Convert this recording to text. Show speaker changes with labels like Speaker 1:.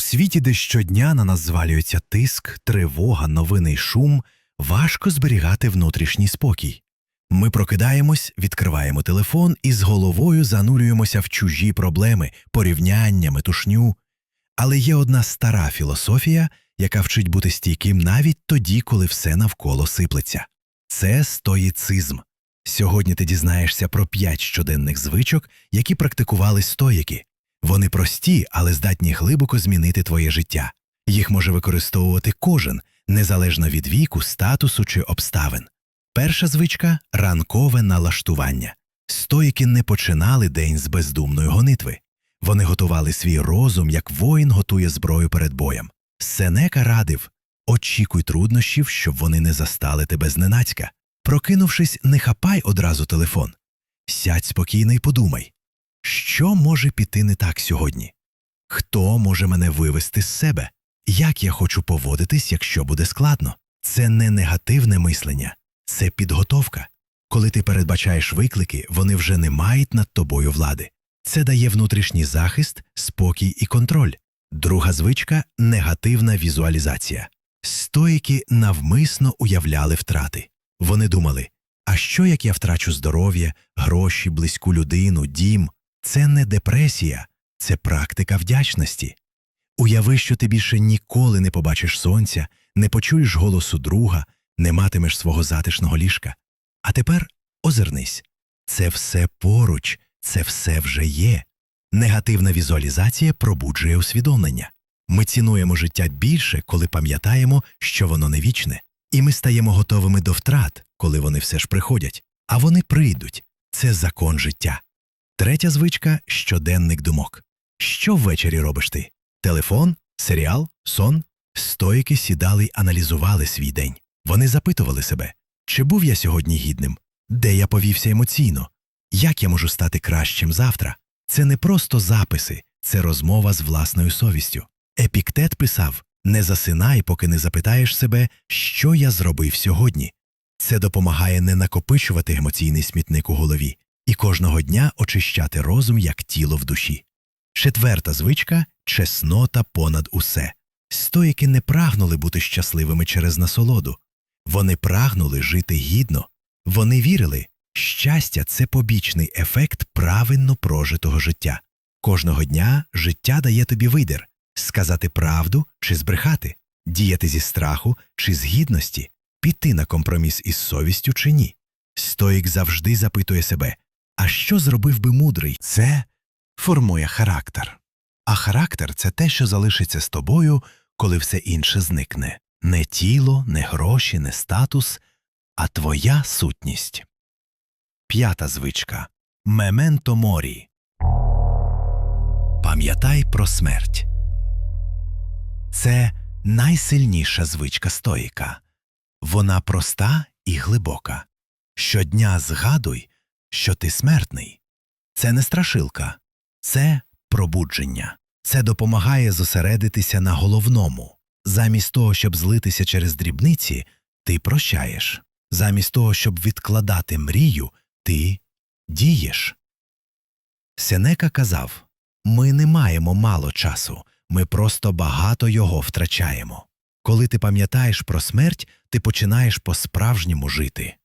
Speaker 1: світі, де щодня на нас звалюється тиск, тривога, новини й шум, важко зберігати внутрішній спокій. Ми прокидаємось, відкриваємо телефон і з головою занурюємося в чужі проблеми, порівняння, метушню. Але є одна стара філософія, яка вчить бути стійким навіть тоді, коли все навколо сиплеться. Це стоїцизм. Сьогодні ти дізнаєшся про п'ять щоденних звичок, які практикували стоїки. Вони прості, але здатні глибоко змінити твоє життя. Їх може використовувати кожен, незалежно від віку, статусу чи обставин. Перша звичка ранкове налаштування. Стоїки не починали день з бездумної гонитви. Вони готували свій розум, як воїн готує зброю перед боєм. Сенека радив очікуй труднощів, щоб вони не застали тебе зненацька. Прокинувшись, не хапай одразу телефон. Сядь спокійно і подумай, що може піти не так сьогодні? Хто може мене вивести з себе? Як я хочу поводитись, якщо буде складно? Це не негативне мислення, це підготовка. Коли ти передбачаєш виклики, вони вже не мають над тобою влади. Це дає внутрішній захист, спокій і контроль. Друга звичка негативна візуалізація. Стоїки навмисно уявляли втрати. Вони думали: а що як я втрачу здоров'я, гроші, близьку людину, дім? Це не депресія, це практика вдячності. Уяви, що ти більше ніколи не побачиш сонця, не почуєш голосу друга, не матимеш свого затишного ліжка. А тепер озирнись це все поруч, це все вже є. Негативна візуалізація пробуджує усвідомлення. Ми цінуємо життя більше, коли пам'ятаємо, що воно не вічне, і ми стаємо готовими до втрат, коли вони все ж приходять. А вони прийдуть це закон життя. Третя звичка щоденник думок. Що ввечері робиш ти? Телефон, серіал, сон? Стоїки сідали й аналізували свій день. Вони запитували себе, чи був я сьогодні гідним, де я повівся емоційно, як я можу стати кращим завтра? Це не просто записи, це розмова з власною совістю. Епіктет писав не засинай, поки не запитаєш себе, що я зробив сьогодні. Це допомагає не накопичувати емоційний смітник у голові і кожного дня очищати розум як тіло в душі. Четверта звичка чеснота понад усе. Стоїки не прагнули бути щасливими через насолоду. Вони прагнули жити гідно. Вони вірили, щастя це побічний ефект правильно прожитого життя. Кожного дня життя дає тобі вибір сказати правду чи збрехати, діяти зі страху чи з гідності, піти на компроміс із совістю чи ні. Стоїк завжди запитує себе а що зробив би мудрий? Це формує характер. А характер це те, що залишиться з тобою, коли все інше зникне не тіло, не гроші, не статус, а твоя сутність. П'ята звичка Мементо морі. Пам'ятай про смерть. Це найсильніша звичка стоїка. Вона проста і глибока. Щодня згадуй, що ти смертний. Це не страшилка, це пробудження. Це допомагає зосередитися на головному. Замість того, щоб злитися через дрібниці, ти прощаєш. Замість того, щоб відкладати мрію, ти дієш. Сенека казав ми не маємо мало часу, ми просто багато його втрачаємо. Коли ти пам'ятаєш про смерть, ти починаєш по справжньому жити.